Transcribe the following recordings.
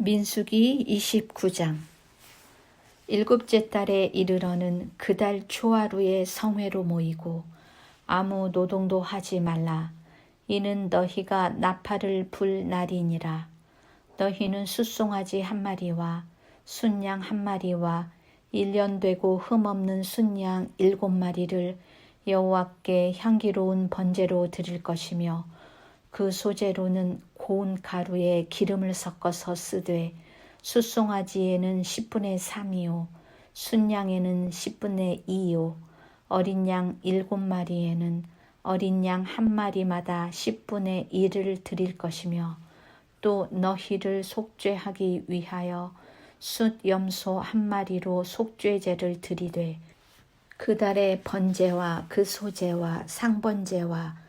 민수기 29장 일곱째 달에 이르러는 그달 초하루에 성회로 모이고 아무 노동도 하지 말라. 이는 너희가 나팔을 불 날이니라. 너희는 숫송아지 한 마리와 순양 한 마리와 일년 되고 흠없는 순양 일곱 마리를 여호와께 향기로운 번제로 드릴 것이며 그 소재로는 고운 가루에 기름을 섞어서 쓰되 숫송아지에는 10분의 3이요 순양에는 10분의 2요 어린 양 일곱 마리에는 어린 양 한 마리마다 10분의 1을 드릴 것이며 또 너희를 속죄하기 위하여 숫 염소 한 마리로 속죄제를 드리되 그 달의 번제와 그 소제와 상번제와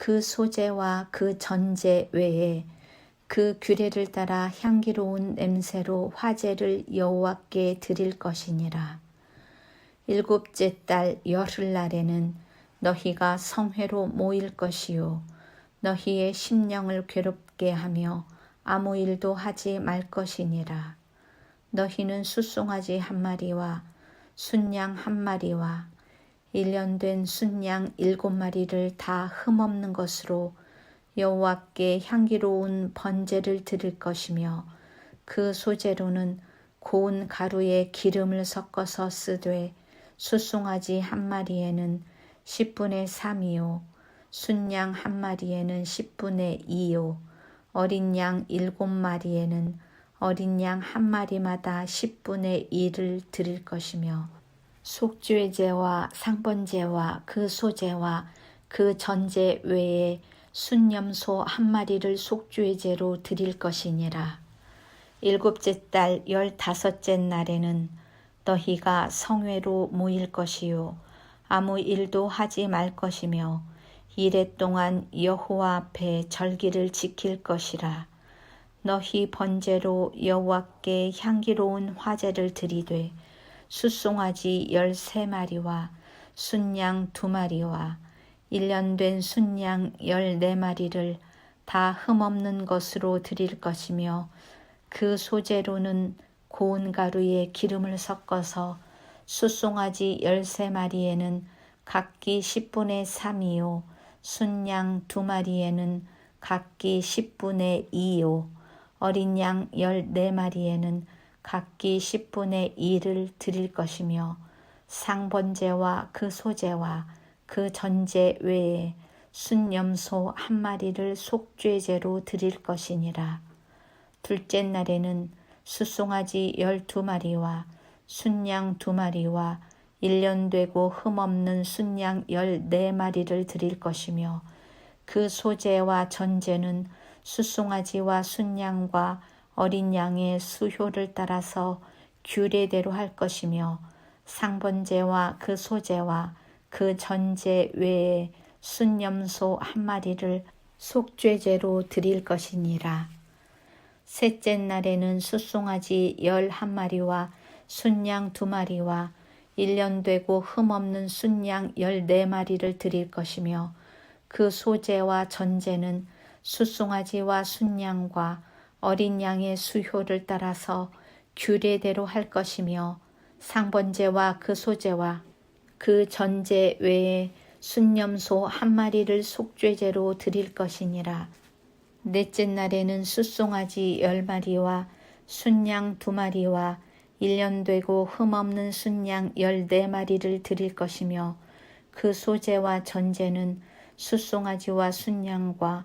그 소재와 그 전제 외에 그 규례를 따라 향기로운 냄새로 화제를 여호와께 드릴 것이니라. 일곱째 달 열흘날에는 너희가 성회로 모일 것이요 너희의 심령을 괴롭게 하며 아무 일도 하지 말 것이니라. 너희는 숫송아지 한 마리와 순양 한 마리와 일년된 순양 일곱 마리를 다 흠없는 것으로 여호와께 향기로운 번제를 드릴 것이며 그 소재로는 고운 가루에 기름을 섞어서 쓰되 숫송아지 한 마리에는 10분의 3이요 순양 한 마리에는 10분의 2요 어린 양 일곱 마리에는 어린 양 한 마리마다 10분의 1을 드릴 것이며 속죄제와 상번제와 그 소제와 그 전제 외에 순념소 한 마리를 속죄제로 드릴 것이니라. 일곱째 달 열다섯째 날에는 너희가 성회로 모일 것이요 아무 일도 하지 말 것이며 이래 동안 여호와 앞에 절기를 지킬 것이라. 너희 번제로 여호와께 향기로운 화제를 드리되 숫송아지 열세 마리와 순양 두 마리와 일년된 순양 열네 마리를 다 흠없는 것으로 드릴 것이며 그 소재로는 고운 가루에 기름을 섞어서 숫송아지 열세 마리에는 각기 십분의 삼이요 순양 두 마리에는 각기 십분의 이요 어린 양 열네 마리에는 각기 10분의 1을 드릴 것이며 상번제와 그 소제와 그 전제 외에 순염소 한 마리를 속죄제로 드릴 것이니라. 둘째 날에는 수송아지 열두 마리와 순양 두 마리와 일년 되고 흠없는 순양 열네 마리를 드릴 것이며 그 소제와 전제는 수송아지와 순양과 어린 양의 수효를 따라서 규례대로 할 것이며 상번제와 그 소제와 그 전제 외에 순염소 한 마리를 속죄제로 드릴 것이니라. 셋째 날에는 숫송아지 열 한 마리와 순양 두 마리와 일년 되고 흠없는 순양 열네 마리를 드릴 것이며 그 소제와 전제는 숫송아지와 순양과 어린 양의 수효를 따라서 규례대로 할 것이며 상번제와 그 소제와 그 전제 외에 순념소 한 마리를 속죄제로 드릴 것이니라. 넷째 날에는 숫송아지 열 마리와 순양 두 마리와 일년 되고 흠없는 순양 열네 마리를 드릴 것이며 그 소제와 전제는 숫송아지와 순양과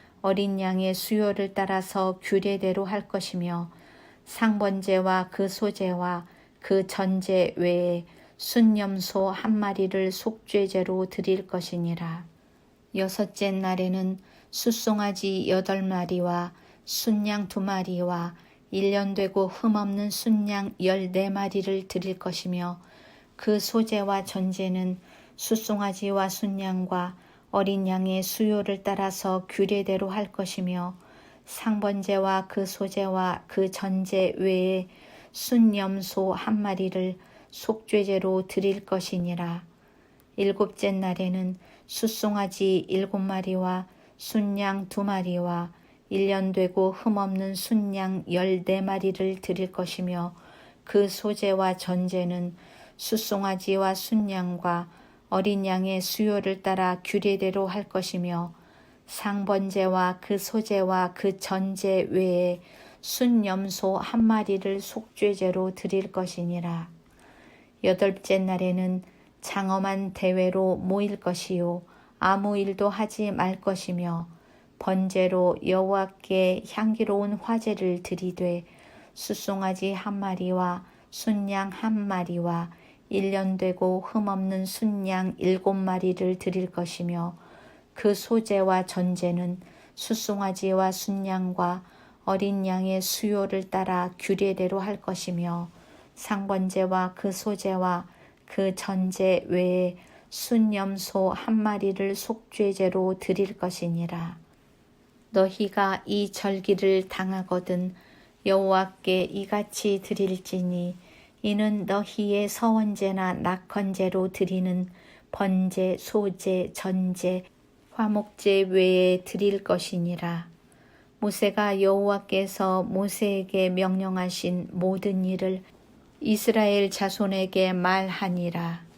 어린 양의 수요를 따라서 규례대로 할 것이며 상번제와 그 소제와 그 전제 외에 순념소 한 마리를 속죄제로 드릴 것이니라. 여섯째 날에는 숫송아지 여덟 마리와 순양 두 마리와 일년 되고 흠없는 순양 열네 마리를 드릴 것이며 그 소재와 전제는 숫송아지와 순양과 어린 양의 수요를 따라서 규례대로 할 것이며 상번제와 그 소재와 그 전제 외에 순염소 한 마리를 속죄제로 드릴 것이니라. 일곱째 날에는 숫송아지 일곱 마리와 순양 두 마리와 일년 되고 흠없는 순양 열네 마리를 드릴 것이며 그 소재와 전제는 숫송아지와 순양과 어린 양의 수요를 따라 규례대로 할 것이며 상번제와 그 소재와 그 전제 외에 순염소 한 마리를 속죄제로 드릴 것이니라. 여덟째 날에는 장엄한 대회로 모일 것이요 아무 일도 하지 말 것이며 번제로 여호와께 향기로운 화제를 드리되 숫송아지 한 마리와 순양 한 마리와 일년 되고 흠없는 순양 일곱 마리를 드릴 것이며 그 소재와 전제는 숫송아지와 순양과 어린 양의 수요를 따라 규례대로 할 것이며 상번제와 그 소재와 그 전제 외에 순염소 한 마리를 속죄제로 드릴 것이니라. 너희가 이 절기를 당하거든 여호와께 이같이 드릴지니 이는 너희의 서원제나 낙헌제로 드리는 번제, 소제, 전제, 화목제 외에 드릴 것이니라. 모세가 여호와께서 모세에게 명령하신 모든 일을 이스라엘 자손에게 말하니라.